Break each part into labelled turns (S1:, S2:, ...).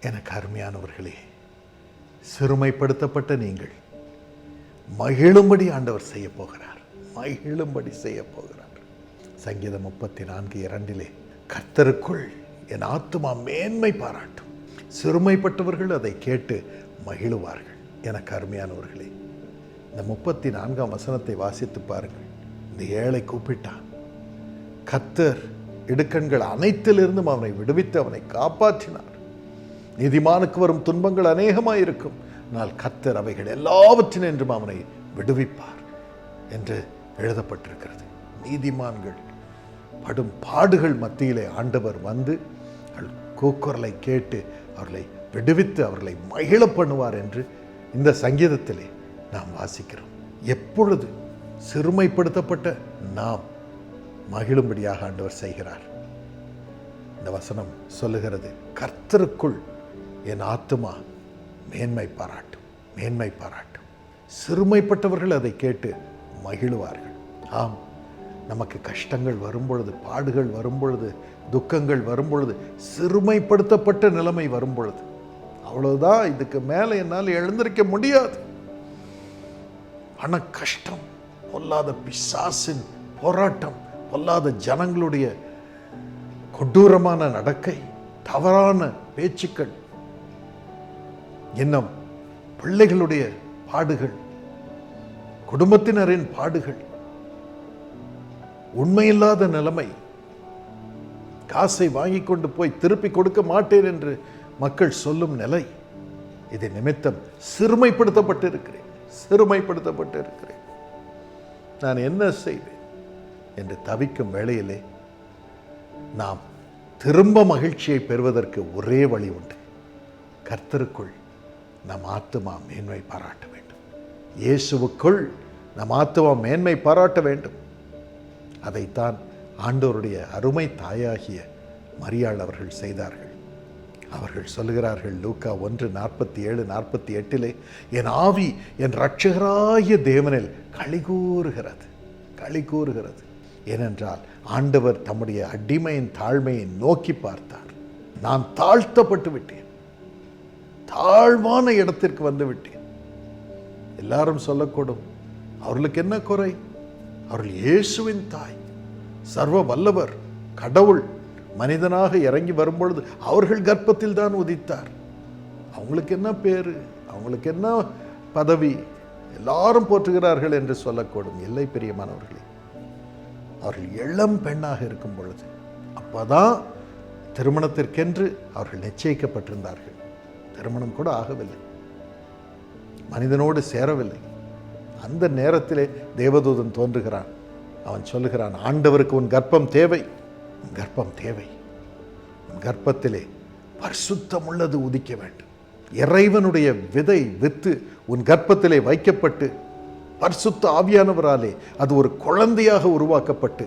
S1: எனக்கு அருமையானவர்களே சிறுமைப்படுத்தப்பட்ட நீங்கள் மகிழும்படி ஆண்டவர் செய்ய போகிறார். மகிழும்படி செய்ய போகிறார். சங்கீதம் முப்பத்தி நான்கு இரண்டிலே கர்த்தருக்குள் என் ஆத்மா மேன்மை பாராட்டும். சிறுமைப்பட்டவர்கள் அதை கேட்டு மகிழுவார்கள். எனக்கு அருமையானவர்களே இந்த முப்பத்தி நான்காம் வசனத்தை வாசித்து பாருங்கள். இந்த ஏழை கூப்பிட்டான் கத்தர் இடுக்கண்கள் அனைத்திலிருந்தும் அவனை விடுவித்து அவனை காப்பாற்றினார். நீதிமானுக்கு வரும் துன்பங்கள் அநேகமாக இருக்கும் ஆனால் கத்தர் அவைகள் எல்லாவற்றினின்றும் அவனை விடுவிப்பார் என்று எழுதப்பட்டிருக்கிறது. நீதிமான்கள் படும் பாடுகள் மத்தியிலே ஆண்டவர் வந்து அவர்கள் கூக்குரலை கேட்டு அவர்களை விடுவித்து அவர்களை மகிழ பண்ணுவார் என்று இந்த சங்கீதத்திலே நாம் வாசிக்கிறோம். எப்பொழுது சிறுமைப்படுத்தப்பட்ட நாம் மகிழும்படியாக ஆண்டவர் செய்கிறார். இந்த வசனம் சொல்லுகிறது கர்த்தருக்குள் என் ஆத்துமா மேன்மை பாராட்டும் மேன்மை பாராட்டும். சிறுமைப்பட்டவர்கள் அதை கேட்டு மகிழ்வார்கள். ஆம் நமக்கு கஷ்டங்கள் வரும்பொழுது பாடுகள் வரும்பொழுது துக்கங்கள் வரும்பொழுது சிறுமைப்படுத்தப்பட்ட நிலைமை வரும்பொழுது அவ்வளவுதான் இதுக்கு மேலே என்னால் எழுந்திருக்க முடியாது. பண கஷ்டம் பொல்லாத பிசாசின் போராட்டம் பொல்லாத ஜனங்களுடைய கொடூரமான நடக்கை தவறான பேச்சுக்கள் இன்னும் பிள்ளைகளுடைய பாடுகள் குடும்பத்தினரின் பாடுகள் உண்மையில்லாத நிலைமை காசை வாங்கி கொண்டு போய் திருப்பி கொடுக்க மாட்டேன் என்று மக்கள் சொல்லும் நிலை இது நிமித்தம் சிறுமைப்படுத்தப்பட்டு இருக்கிறேன் சிறுமைப்படுத்தப்பட்டு இருக்கிறேன் நான் என்ன செய்வேன் என்று தவிக்கும் வேளையிலே நாம் திரும்ப மகிழ்ச்சியை பெறுவதற்கு ஒரே வழி உண்டு. கர்த்தருக்குள் நம் ஆத்மா மேன்மை பாராட்ட வேண்டும். இயேசுவுக்குள் நம் ஆத்மா மேன்மை பாராட்ட வேண்டும். அதைத்தான் ஆண்டவருடைய அருமை தாயாகிய மரியாள் அவர்கள் செய்தார்கள். அவர்கள் சொல்லுகிறார்கள் லூக்கா ஒன்று நாற்பத்தி ஏழு நாற்பத்தி எட்டிலே என் ஆவி என் இரட்சகராகிய தேவனில் களி கூறுகிறது களி கூறுகிறது ஏனென்றால் ஆண்டவர் தம்முடைய அடிமையின் தாழ்மையை நோக்கி பார்த்தார். நான் தாழ்த்தப்பட்டு விட்டேன் தாழ்வான இடத்திற்கு வந்துவிட்டேன். எல்லாரும் சொல்லக்கூடும் அவர்களுக்கு என்ன குறை? அவர்கள் இயேசுவின் தாய் சர்வ வல்லவர் கடவுள் மனிதனாக இறங்கி வரும்பொழுது அவர்கள் கர்ப்பத்தில் தான் உதித்தார். அவங்களுக்கு என்ன பேரு அவங்களுக்கு என்ன பதவி? எல்லாரும் போற்றுகிறார்கள் என்று சொல்லக்கூடும். இல்லை பெரியமானவர்களே அவர்கள் இளம் பெண்ணாக இருக்கும் பொழுது அப்போதான் திருமணத்திற்கென்று அவர்கள் நிச்சயிக்கப்பட்டிருந்தார்கள். திருமணம் கூட ஆகவில்லை. மனிதனோடு சேரவில்லை. அந்த நேரத்திலே தேவதூதன் தோன்றுகிறான். அவன் சொல்லுகிறான் ஆண்டவருக்கு உன் கர்ப்பம் தேவை. உன் கர்ப்பம் தேவை. உன் கர்ப்பத்திலே பரிசுத்தம் உள்ளது உதிக்க வேண்டும். இறைவனுடைய விதை வித்து உன் கர்ப்பத்திலே வைக்கப்பட்டு பரிசுத்த ஆவியானவராலே அது ஒரு குழந்தையாக உருவாக்கப்பட்டு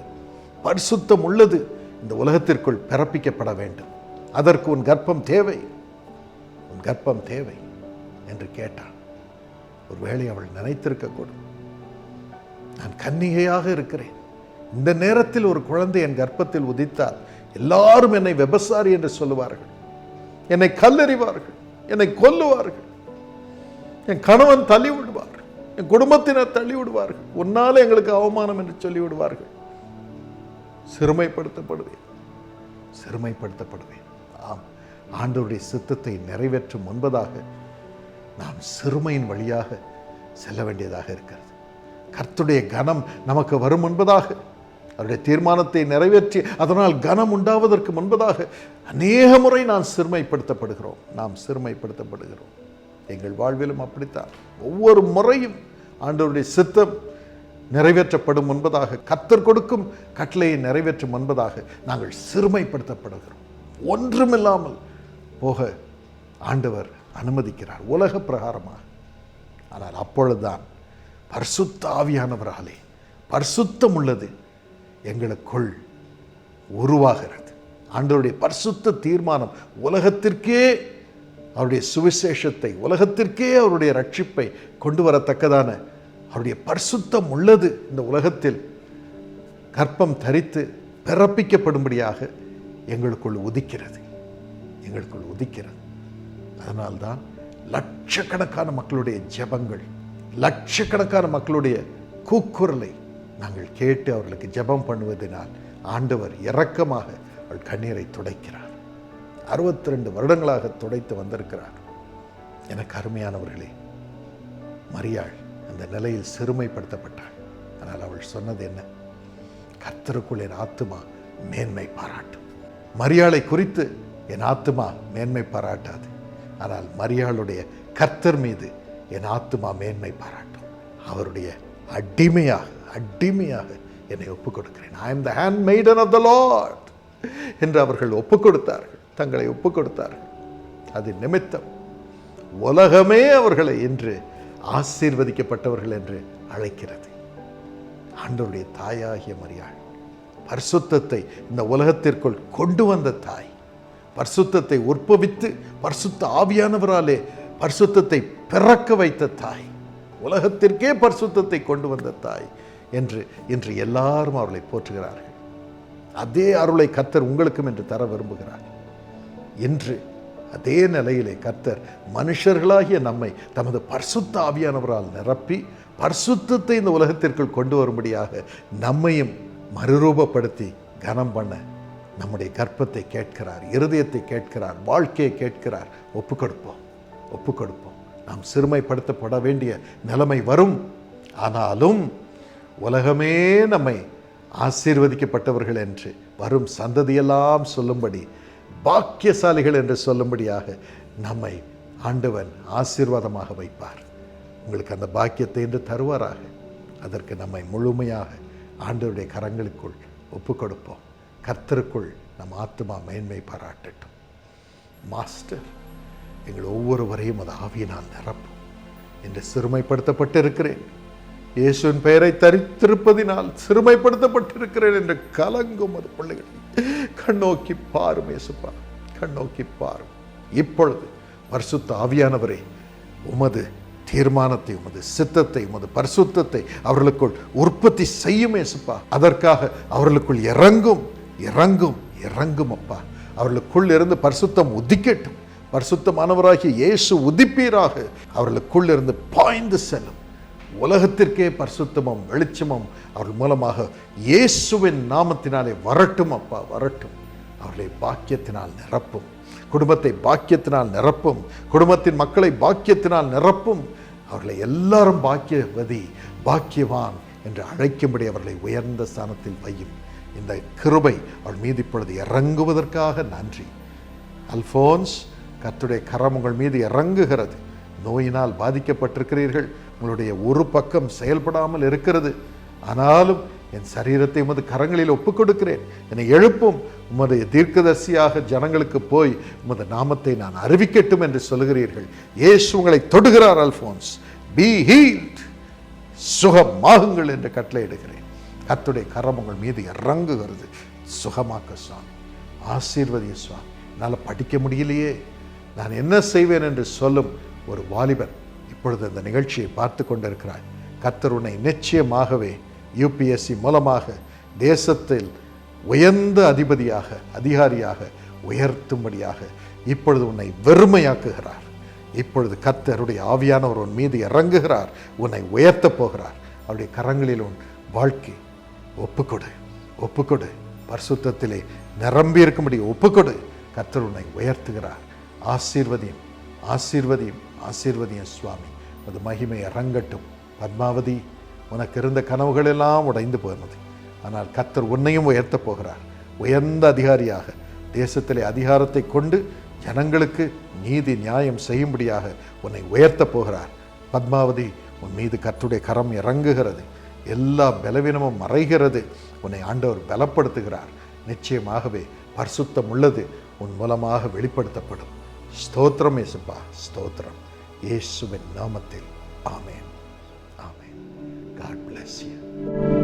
S1: பரிசுத்தம் உள்ளது இந்த உலகத்திற்குள் பிறப்பிக்கப்பட வேண்டும். அதற்கு உன் கர்ப்பம் தேவை. கர்ப்பம் தேவை என்று கேட்டான் ஒருவேளை அவள் நினைத்திருக்கக்கூடும். நான் கன்னிகையாக இருக்கிறேன். இந்த நேரத்தில் ஒரு குழந்தை என் கர்ப்பத்தில் உதித்தால் எல்லாரும் என்னை விபசாரி என்று சொல்லுவார்கள். என்னை கல்லறிவார்கள். என்னை கொல்லுவார்கள். என் கணவன் தள்ளி விடுவார் என் குடும்பத்தினர் தள்ளி விடுவார்கள் உன்னால எங்களுக்கு அவமானம் என்று சொல்லி விடுவார்கள் சிறுமைப்படுத்தப்படுவேன். சிறுமைப்படுத்தப்படுவேன். ஆம். ஆண்டவருடைய சித்தத்தை நிறைவேற்றும் முன்பதாக நாம் சிறுமையின் வழியாக செல்ல வேண்டியதாக இருக்கிறது. கர்த்துடைய கனம் நமக்கு வரும் முன்பதாக அவருடைய தீர்மானத்தை நிறைவேற்றி அதனால் கனம் உண்டாவதற்கு முன்பதாக அநேக முறை நாம் சிறுமைப்படுத்தப்படுகிறோம். நாம் சிறுமைப்படுத்தப்படுகிறோம். எங்கள் வாழ்விலும் அப்படித்தான். ஒவ்வொரு முறையும் ஆண்டவருடைய சித்தம் நிறைவேற்றப்படும் முன்பதாக கத்தர் கொடுக்கும் கட்டளையை நிறைவேற்றும் முன்பதாக நாங்கள் சிறுமைப்படுத்தப்படுகிறோம். ஒன்றுமில்லாமல் போக ஆண்டவர் அனுமதிக்கிறார். உலக பிரகாரமாக. ஆனால் அப்பொழுதுதான் பர்சுத்த ஆவியானவராலே பர்சுத்தம் உள்ளது எங்களுக்குள் உருவாகிறது. ஆண்டவருடைய பரிசுத்த தீர்மானம் உலகத்திற்கே அவருடைய சுவிசேஷத்தை உலகத்திற்கே அவருடைய ரட்சிப்பை கொண்டு வரத்தக்கதான அவருடைய பரிசுத்தம் உள்ளது இந்த உலகத்தில் கற்பம் தரித்து பிறப்பிக்கப்படும்படியாக எங்களுக்குள் உதிக்கிறது. எங்களுக்குள் உதிக்கிறது. அதனால்தான் லட்சக்கணக்கான மக்களுடைய ஜெபங்கள் லட்சக்கணக்கான மக்களுடைய கூக்குரலை நாங்கள் கேட்டு அவர்களுக்கு ஜெபம் பண்ணுவதனால் ஆண்டவர் இரக்கமாக அவள் கண்ணீரை துடைக்கிறார். அறுபத்தி ரெண்டு வருடங்களாக துடைத்து வந்திருக்கிறார். எனக்கு அருமையானவர்களே மரியாள் அந்த நிலையில் சிறுமைப்படுத்தப்பட்டாள். ஆனால் அவள் சொன்னது என்ன? கர்த்தருக்குள் என் ஆத்துமா மேன்மை பாராட்டும். மரியாளை குறித்து என் ஆத்துமா மேன்மை பாராட்டாது. ஆனால் மரியாளுடைய கர்த்தர் மீது என் ஆத்துமா மேன்மை பாராட்டும். அவருடைய அடிமையாக அடிமையாக என்னை ஒப்புக் கொடுக்கிறேன் I am the handmaiden of the Lord என்று அவர்கள் ஒப்புக் கொடுத்தார்கள் தங்களை ஒப்புக் கொடுத்தார்கள் அது நிமித்தம் உலகமே அவர்களை என்று ஆசீர்வதிக்கப்பட்டவர்கள் என்று அழைக்கிறது. ஆண்டவருடைய தாயாகிய மரியாள் பரிசுத்தத்தை இந்த உலகத்திற்குள் கொண்டு வந்த தாய் பரிசுத்தத்தை உற்பவித்து பரிசுத்த ஆவியானவராலே பரிசுத்தத்தை பிறக்க வைத்த தாய். உலகத்திற்கே பரிசுத்தத்தை கொண்டு வந்த தாய் என்று இன்று எல்லாரும் அவர்களை போற்றுகிறார்கள். அதே அருளை கத்தர் உங்களுக்கும் என்று தர விரும்புகிறார். இன்று அதே நிலையிலே கர்த்தர் மனுஷர்களாகிய நம்மை தமது பரிசுத்த ஆவியானவரால் நிரப்பி பரிசுத்தத்தை இந்த உலகத்திற்குள் கொண்டு வரும்படியாக நம்மையும் மறுரூபப்படுத்தி கனம் பண்ண நம்முடைய கற்பத்தை கேட்கிறார் இருதயத்தை கேட்கிறார் வாழ்க்கையை கேட்கிறார். ஒப்பு கொடுப்போம் ஒப்பு கொடுப்போம் நாம் சிறுமைப்படுத்தப்பட வேண்டிய நிலைமை வரும். ஆனாலும் உலகமே நம்மை ஆசீர்வதிக்கப்பட்டவர்கள் என்று வரும் சந்ததியெல்லாம் சொல்லும்படி பாக்கியசாலிகள் என்று சொல்லும்படியாக நம்மை ஆண்டவன் ஆசீர்வாதமாக வைப்பார். உங்களுக்கு அந்த பாக்கியத்தை என்று தருவாராக. அதற்கு நம்மை முழுமையாக ஆண்டவருடைய கரங்களுக்குள் ஒப்பு கொடுப்போம் கர்த்தருக்குள் நம் ஆத்மா மேன்மை பாராட்டட்டும். மாஸ்டர் எங்கள் ஒவ்வொருவரையும் அது ஆவியினால் நிரப்பும் என்று சிறுமைப்படுத்தப்பட்டிருக்கிறேன். இயேசுவின் பெயரை தரித்திருப்பதினால் சிறுமைப்படுத்தப்பட்டிருக்கிறேன் என்று கலங்கும் அது பிள்ளைகள். கண்ணோக்கி பாரும் இயேசுப்பா கண்ணோக்கி பாரும். இப்பொழுது பரிசுத்த ஆவியானவரே உமது தீர்மானத்தை உமது சித்தத்தை உமது பரிசுத்தத்தை அவர்களுக்குள் உற்பத்தி செய்யும் இயேசுப்பா. அதற்காக அவர்களுக்குள் இறங்கும். இறங்கும் இறங்கும் அப்பா. அவர்களுக்குள் இருந்து பரிசுத்தம் உதிக்கட்டும். பரிசுத்தமானவராகிய இயேசு உதிப்பீராக. அவர்களுக்குள் இருந்து பாய்ந்து செல்லும். உலகத்திற்கே பரிசுத்தமும் வெளிச்சமும் அவர்கள் மூலமாக இயேசுவின் நாமத்தினாலே வரட்டும் அப்பா வரட்டும். அவர்களை பாக்கியத்தினால் நிரப்பும். குடும்பத்தை பாக்கியத்தினால் நிரப்பும். குடும்பத்தின் மக்களை பாக்கியத்தினால் நிரப்பும். அவர்களை எல்லாரும் பாக்கியவதி பாக்கியவான் என்று அழைக்கும்படி அவர்களை உயர்ந்த ஸ்தானத்தில் வையும். இந்த கிருபை அவள் மீது இப்பொழுது இறங்குவதற்காக நன்றி. அல்ஃபோன்ஸ் கத்துடைய கரம் உங்கள் மீது இறங்குகிறது. நோயினால் பாதிக்கப்பட்டிருக்கிறீர்கள். உங்களுடைய ஒரு பக்கம் செயல்படாமல் இருக்கிறது. ஆனாலும் என் சரீரத்தை உமது கரங்களில் ஒப்புக் கொடுக்கிறேன் என்னை எழுப்பும். உமது தீர்க்கதரிசியாக ஜனங்களுக்கு போய் உமது நாமத்தை நான் அறிவிக்கட்டும் என்று சொல்லுகிறீர்கள். ஏசு உங்களை தொடுகிறார் all of you be healed சுகமாகுங்கள் என்று கட்டளையிடுகிறேன். கத்துடைய கரம் உங்கள் மீது இறங்குகிறது. சுகமாக்க சுவாமி. ஆசீர்வதிய சுவாமி. என்னால் படிக்க முடியலையே. நான் என்ன செய்வேன் என்று சொல்லும் ஒரு வாலிபன் இப்பொழுது அந்த நிகழ்ச்சியை பார்த்து கொண்டிருக்கிறாய் கத்தர் உன்னை நிச்சயமாகவே யூபிஎஸ்சி மூலமாக தேசத்தில் உயர்ந்த அதிபதியாக அதிகாரியாக உயர்த்தும்படியாக இப்பொழுது உன்னை வெறுமையாக்குகிறார். இப்பொழுது கத்தருடைய ஆவியானவர் உன் மீது இறங்குகிறார். உன்னை உயர்த்தப் போகிறார். அவருடைய கரங்களில் உன் வாழ்க்கை ஒப்புக்கொடு ஒப்புக்கொடு. பரிசுத்தத்திலே நிரம்பி இருக்கும்படி ஒப்புக்கொடு. கர்த்தர் உன்னை உயர்த்துகிறார். ஆசீர்வதியும் ஆசீர்வதியும் ஆசீர்வதியும் சுவாமி. அது மகிமை இறங்கட்டும் பத்மாவதி உனக்கு இருந்த கனவுகள் எல்லாம் உடைந்து போனது. ஆனால் கர்த்தர் உன்னையும் உயர்த்தப் போகிறார். உயர்ந்த அதிகாரியாக தேசத்திலே அதிகாரத்தை கொண்டு ஜனங்களுக்கு நீதி நியாயம் செய்யும்படியாக உன்னை உயர்த்தப் போகிறார். பத்மாவதி உன் மீது கர்த்தருடைய கரம் இறங்குகிறது. எல்லா பலவீனமும் மறைகிறது. உன்னை ஆண்டவர் பலப்படுத்துகிறார். நிச்சயமாகவே பரிசுத்தம் உள்ளது உன் மூலமாக வெளிப்படுத்தப்படும். ஸ்தோத்திரம் இயேசுப்பா ஸ்தோத்திரம். இயேசுவின் நாமத்தில். ஆமேன். ஆமேன். God bless you